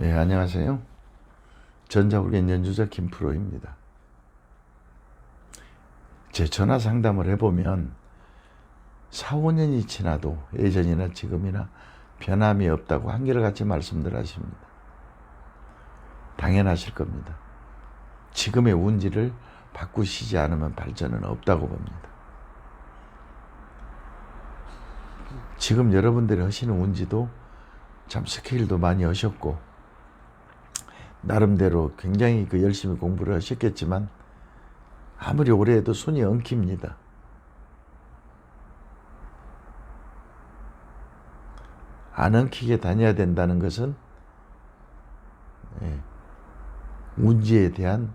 예, 안녕하세요. 전자불겐 연주자 김프로입니다. 제 전화 상담을 해보면 4, 5년이 지나도 예전이나 지금이나 변함이 없다고 한결같이 말씀들 하십니다. 당연하실 겁니다. 지금의 운지를 바꾸시지 않으면 발전은 없다고 봅니다. 지금 여러분들이 하시는 운지도 참 스케일도 많이 하셨고 나름대로 굉장히 그 열심히 공부를 하셨겠지만 아무리 오래 해도 손이 엉킵니다. 안 엉키게 다녀야 된다는 것은 예, 운지에 대한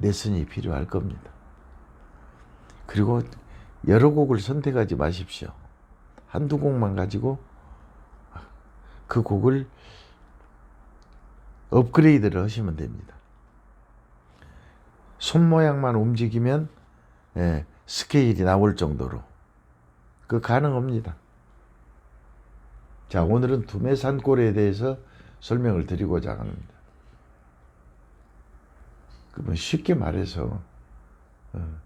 레슨이 필요할 겁니다. 그리고 여러 곡을 선택하지 마십시오. 한두 곡만 가지고 그 곡을 업그레이드를 하시면 됩니다. 손 모양만 움직이면 예, 스케일이 나올 정도로 그 가능합니다. 자 오늘은 두메산골에 대해서 설명을 드리고자 합니다. 그러면 쉽게 말해서 어,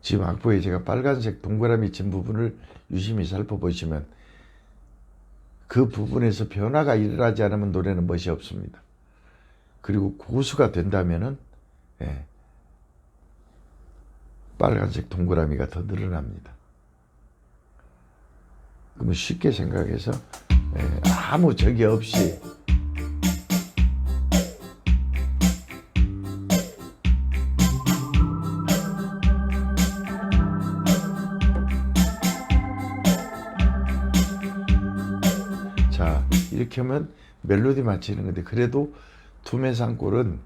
지금 악보에 제가 빨간색 동그라미 친 부분을 유심히 살펴보시면 그 부분에서 변화가 일어나지 않으면 노래는 멋이 없습니다. 그리고 고수가 된다면은 예, 빨간색 동그라미가 더 늘어납니다. 그러면 쉽게 생각해서 예, 아무 적이 없이 이렇게 하면 멜로디 맞히는 건데 그래도 두메산골은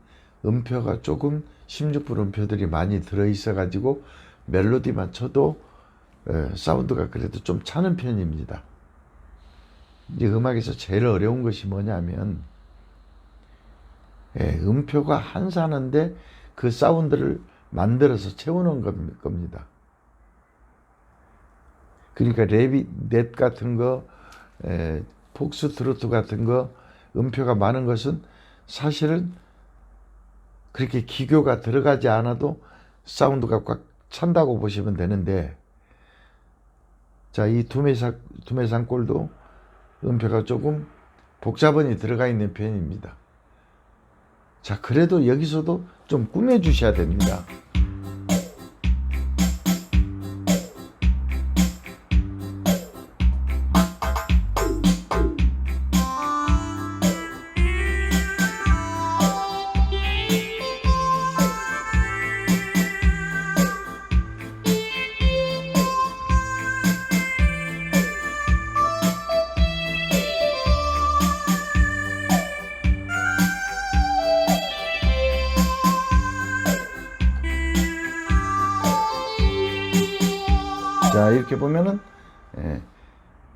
음표가 조금 16분 음표들이 많이 들어있어 가지고 멜로디 맞춰도 에, 사운드가 그래도 좀 차는 편입니다. 이제 음악에서 제일 어려운 것이 뭐냐면 예, 음표가 한사는데 그 사운드를 만들어서 채우는 겁- 겁니다. 그러니까 랩이 랩 같은 거, 에, 폭스트로트 같은 거 음표가 많은 것은 사실은 그렇게 기교가 들어가지 않아도 사운드가 꽉 찬다고 보시면 되는데 자 이 두메산 두메산 골도 음표가 조금 복잡원이 들어가 있는 편입니다. 자 그래도 여기서도 좀 꾸며 주셔야 됩니다. 자 이렇게 보면은 예,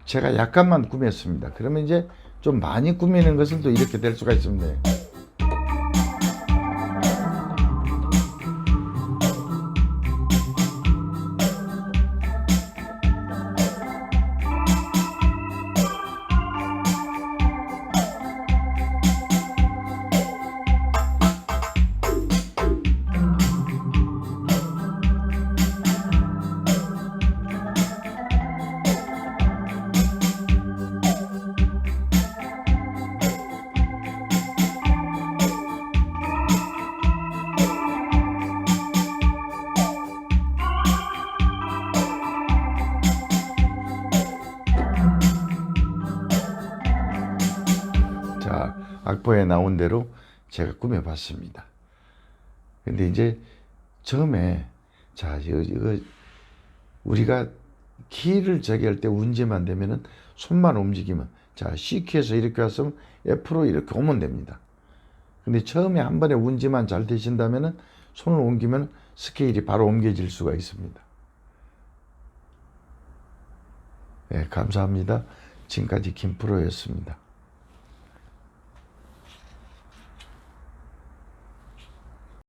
제가 약간만 꾸몄습니다. 그러면 이제 좀 많이 꾸미는 것은 또 이렇게 될 수가 있습니다. 악보에 나온 대로 제가 꾸며봤습니다. 근데 이제 처음에 자, 이거, 이거 우리가 키를 저기 할 때 운지만 되면은 손만 움직이면 자, C키에서 이렇게 왔으면 F로 이렇게 오면 됩니다. 근데 처음에 한 번에 운지만 잘 되신다면은 손을 옮기면 스케일이 바로 옮겨질 수가 있습니다. 예, 감사합니다. 지금까지 김프로였습니다.